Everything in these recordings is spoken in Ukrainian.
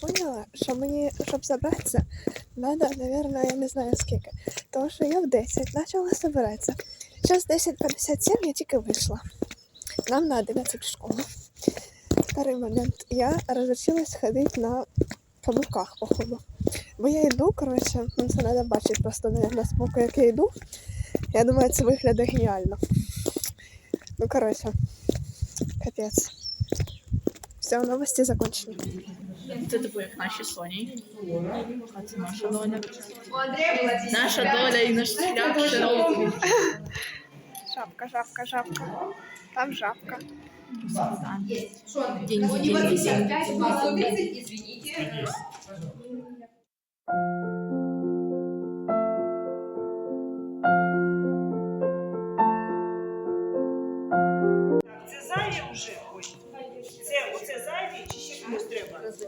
поняла, що мені, щоб забратися, треба, мабуть, я не знаю скільки. Тому що я в 10 почала збиратися. Зараз 10.57 я тільки вийшла. Нам на 11 в школу. Второй момент. Я розрішилась ходити на каблуках, походу. Бо я йду, коротше, ну це треба бачити просто, наверное, з боку, як я йду. Я думаю, це виглядає геніально. Ну, коротше, капець. Все, новості закончені. Це типу як наші Соні. А це наша доля. Наша доля і наш шлях широкий. Жабка, жабка, жабка. Там жабка. Деньги, деньги, деньги. извините.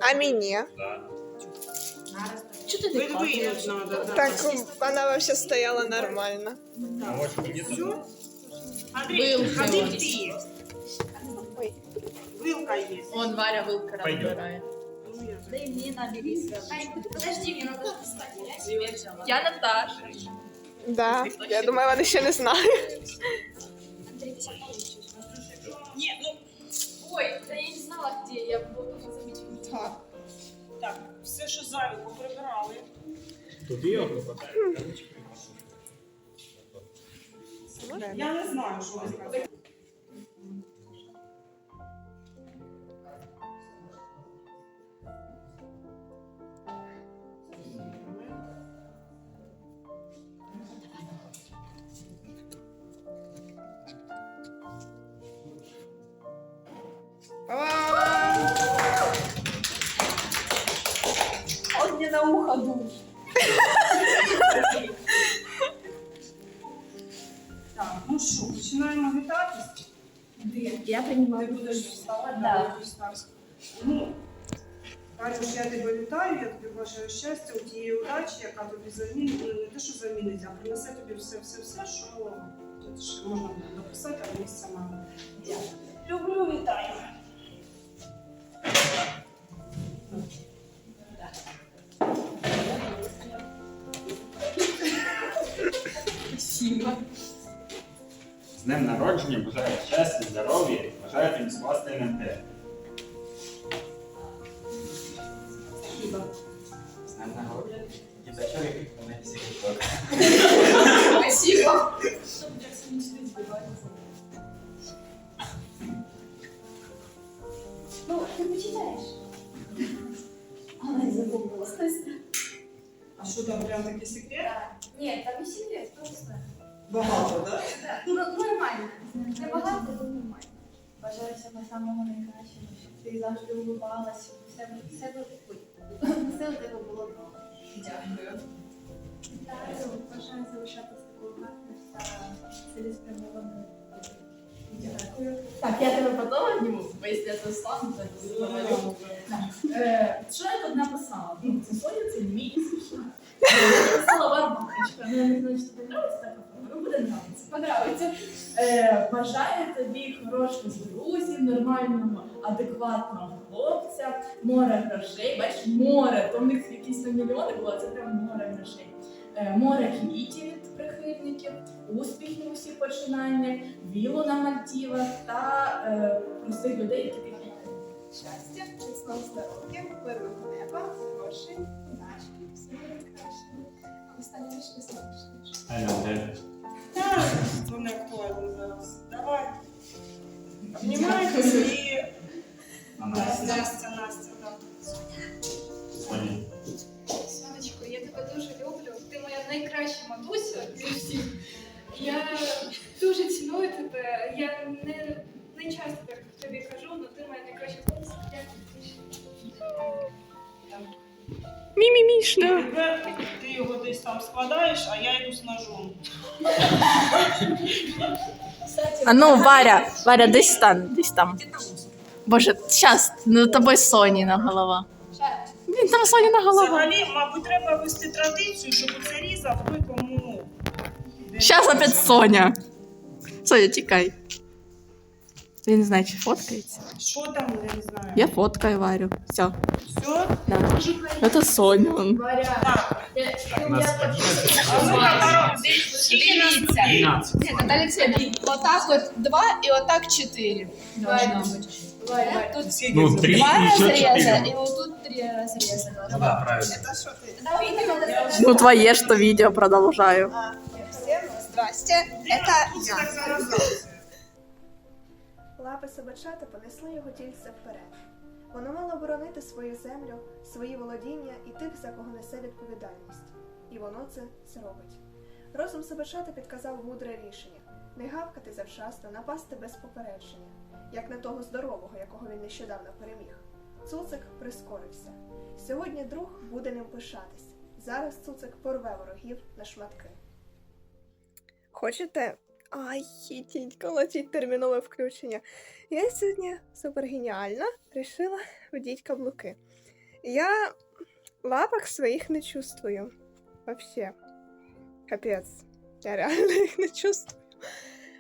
А мені? Чого ти не Видвинуть кажеш? треба. Так, вона вообще стояла нормально. Все? Андрій, Вилка а де ось. ти? Ой. Вилка є. Он Варя вилка розбирає. Ну, я Дай мне набери Подожди, мне надо встать. Я Наташа. Да, я думаю, вони ще не знають. Ні, ну Ой, да я не знала, где я Що зайве, поприбирали. Тобі його хватає. Я не знаю, що ви сказали. Дул. Так, ну що, починаємо вітатись. Я. Ти будеш вставати? Да. вставати. Ну, Карюш, я тебе вітаю, я тобі бажаю щастя, у тієї удачі, яка тобі замінить, ну, не те, що замінить, а принесе тобі все-все-все, що тут ще можна буде дописати, а місця мало. Люблю, вітаю. З днем народження бажаю щастя, здоров'я, бажаю тим скласти НМТ. Спасибо. Багато, так? Ну, нормально. Не багато, але нормально. Бажаю всього самого найкращого, щоб ти завжди улыбалась, щоб все, все, все у тебе було добре. Дякую. Вітаю, бажаю залишатися такою гарною та цілеспрямованою. Дякую. Так, я тебе потом обниму, бо якщо я це стану, то я Що я тут написала? Ну, це Соня, це не мій. Я написала барбахочка. Ну, я не знаю, тобі подобається буде нравиться. Подобається. Е, бажаю тобі хороших друзів, нормального, адекватного хлопця, море грошей. Бачиш, море, то в них якісь там мільйони було, це прям море грошей. Е, море квітів від прихильників, успіхів у всіх починаннях, вілу на Мальдівах та е, простих людей, які ти Щастя, міцного здоров'я, мирного неба, грошей, удачі, всього найкращого. А останнє ж не актуально зараз. І Настя? Настя, Настя, так. Сонечко, я тебе дуже люблю. Ти моя найкраща матуся зі всіх. Я дуже ціную тебе. Я не, не часто так тобі кажу, але ти моя найкраща матуся. Дякую. Мімімішна. Десь там складаєш, а я йду з ножом. А ну, Варя, Варя, десь стань, десь там. Боже, щас, ну тобой Соніна голова. Він там Соніна голова. Взагалі, мабуть, треба вести традицію, щоб це різав той, кому. Щас опять Соня. Соня, тікай. Я не знаю, чи фоткається. Що там, я не знаю. Я фоткаю Варю. Все. Все? Да. Это Соня. вон. Так, у нас 11. А ну-ка, Таро, Дивіться. 12. Наталя Цвіт, отак от два і отак чотири. Должно бути. Тут Ну, 3 два і ще розріза, 4. і отут три розріза. Ну да, правильно. Ну, твоє ж то відео продовжаю. Всем здрасте, это Тут я. Лапи собачата понесли його тільце вперед. Воно мало боронити свою землю, свої володіння і тих, за кого несе відповідальність. І воно це зробить. Розум собачата підказав мудре рішення не гавкати завчасно, напасти без попередження, як на того здорового, якого він нещодавно переміг. Цуцик прискорився. Сьогодні друг буде ним пишатись. Зараз цуцик порве ворогів на шматки. Хочете Ай, хітіть, колотіть термінове включення. Я сьогодні супергеніальна рішила вдіть каблуки. Я лапок своїх не чувствую. Вообще. Капець. Я реально їх не чувствую.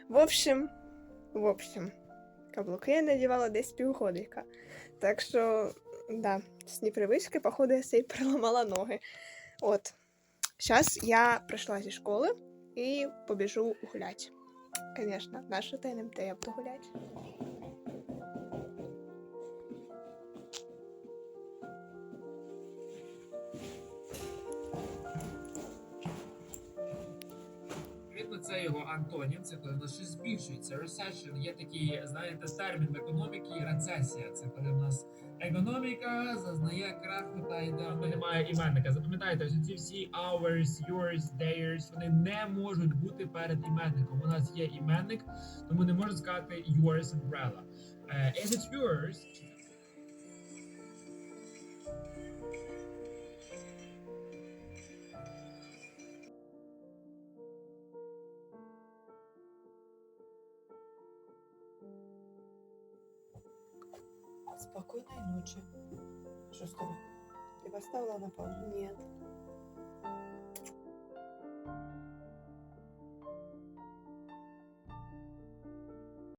В общем, в общем, каблуки я надівала десь півгодика. Так що, да, з непривички, походу, я собі переламала ноги. От. Зараз я прийшла зі школи і побіжу гулять. Конечно, наша ТНМТ я буду гулять. Це його антонім, це коли воно щось збільшується. Recession є такий, знаєте, термін в економіки рецесія. Це коли в нас економіка зазнає краху та йде, немає іменника. Запам'ятайте, що ці всі hours, yours, theirs, вони не можуть бути перед іменником. У нас є іменник, тому не можна сказати yours umbrella. Е, If it's yours, Спокойной ночи. Что тобой? Ты поставила на паузу? Нет.